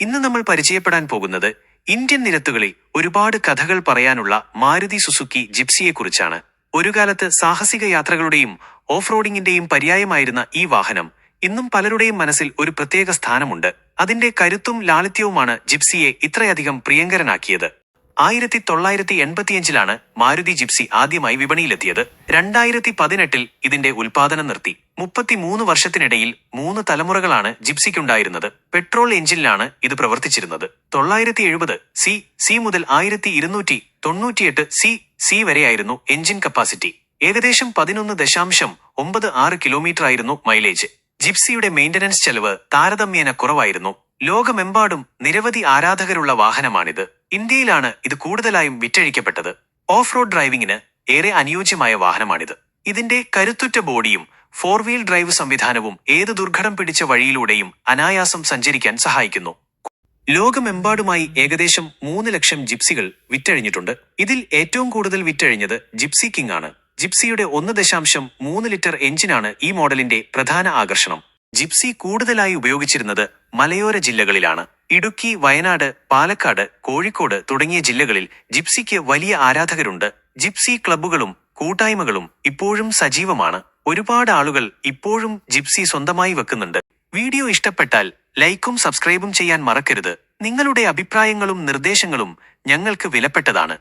ഇന്ന് നമ്മൾ പരിചയപ്പെടാൻ പോകുന്നത് ഇന്ത്യൻ നിരത്തുകളിൽ ഒരുപാട് കഥകൾ പറയാനുള്ള മാരുതി സുസുക്കി ജിപ്സിയെക്കുറിച്ചാണ്. ഒരു കാലത്ത് സാഹസിക യാത്രകളുടെയും ഓഫ് റോഡിങ്ങിന്റെയും പര്യായമായിരുന്ന ഈ വാഹനം ഇന്നും പലരുടെയും മനസ്സിൽ ഒരു പ്രത്യേക സ്ഥാനമുണ്ട്. അതിന്റെ കരുത്തും ലാളിത്യവുമാണ് ജിപ്സിയെ ഇത്രയധികം പ്രിയങ്കരനാക്കിയത്. ആയിരത്തി തൊള്ളായിരത്തി എൺപത്തിയഞ്ചിലാണ് മാരുതി ജിപ്സി ആദ്യമായി വിപണിയിലെത്തിയത്. രണ്ടായിരത്തി പതിനെട്ടിൽ ഇതിന്റെ ഉൽപാദനം നിർത്തി. മുപ്പത്തിമൂന്ന് വർഷത്തിനിടയിൽ മൂന്ന് തലമുറകളാണ് ജിപ്സിക്കുണ്ടായിരുന്നത്. പെട്രോൾ എഞ്ചിനിലാണ് ഇത് പ്രവർത്തിച്ചിരുന്നത്. തൊള്ളായിരത്തി എഴുപത് സി സി മുതൽ ആയിരത്തി ഇരുന്നൂറ്റി തൊണ്ണൂറ്റിയെട്ട് സി സി വരെയായിരുന്നു എഞ്ചിൻ കപ്പാസിറ്റി. ഏകദേശം പതിനൊന്ന് ദശാംശം ഒമ്പത് ആറ് കിലോമീറ്റർ ആയിരുന്നു മൈലേജ്. ജിപ്സിയുടെ മെയിന്റനൻസ് ചെലവ് താരതമ്യേന കുറവായിരുന്നു. ലോകമെമ്പാടും നിരവധി ആരാധകരുള്ള വാഹനമാണിത്. ഇന്ത്യയിലാണ് ഇത് കൂടുതലായും വിറ്റഴിക്കപ്പെട്ടത്. ഓഫ് റോഡ് ഡ്രൈവിംഗിന് ഏറെ അനുയോജ്യമായ വാഹനമാണിത്. ഇതിന്റെ കരുത്തുറ്റ ബോഡിയും ഫോർ വീൽ ഡ്രൈവ് സംവിധാനവും ഏത് ദുർഘടം പിടിച്ച വഴിയിലൂടെയും അനായാസം സഞ്ചരിക്കാൻ സഹായിക്കുന്നു. ലോകമെമ്പാടുമായി ഏകദേശം മൂന്ന് ലക്ഷം ജിപ്സികൾ വിറ്റഴിഞ്ഞിട്ടുണ്ട്. ഇതിൽ ഏറ്റവും കൂടുതൽ വിറ്റഴിഞ്ഞത് ജിപ്സി കിങ് ആണ്. ജിപ്സിയുടെ ഒന്ന് ദശാംശം മൂന്ന് ലിറ്റർ എഞ്ചിനാണ് ഈ മോഡലിന്റെ പ്രധാന ആകർഷണം. ജിപ്സി കൂടുതലായി ഉപയോഗിച്ചിരുന്നത് മലയോര ജില്ലകളിലാണ്. ഇടുക്കി വയനാട് പാലക്കാട് കോഴിക്കോട് തുടങ്ങിയ ജില്ലകളിൽ ജിപ്സിക്ക് വലിയ ആരാധകരുണ്ട്. ജിപ്സി ക്ലബ്ബുകളും കൂട്ടായ്മകളും ഇപ്പോഴും സജീവമാണ്. ഒരുപാട് ആളുകൾ ഇപ്പോഴും ജിപ്സി സ്വന്തമായി വെക്കുന്നുണ്ട്. വീഡിയോ ഇഷ്ടപ്പെട്ടാൽ ലൈക്കും സബ്സ്ക്രൈബും ചെയ്യാൻ മറക്കരുത്. നിങ്ങളുടെ അഭിപ്രായങ്ങളും നിർദ്ദേശങ്ങളും ഞങ്ങൾക്ക് വിലപ്പെട്ടതാണ്.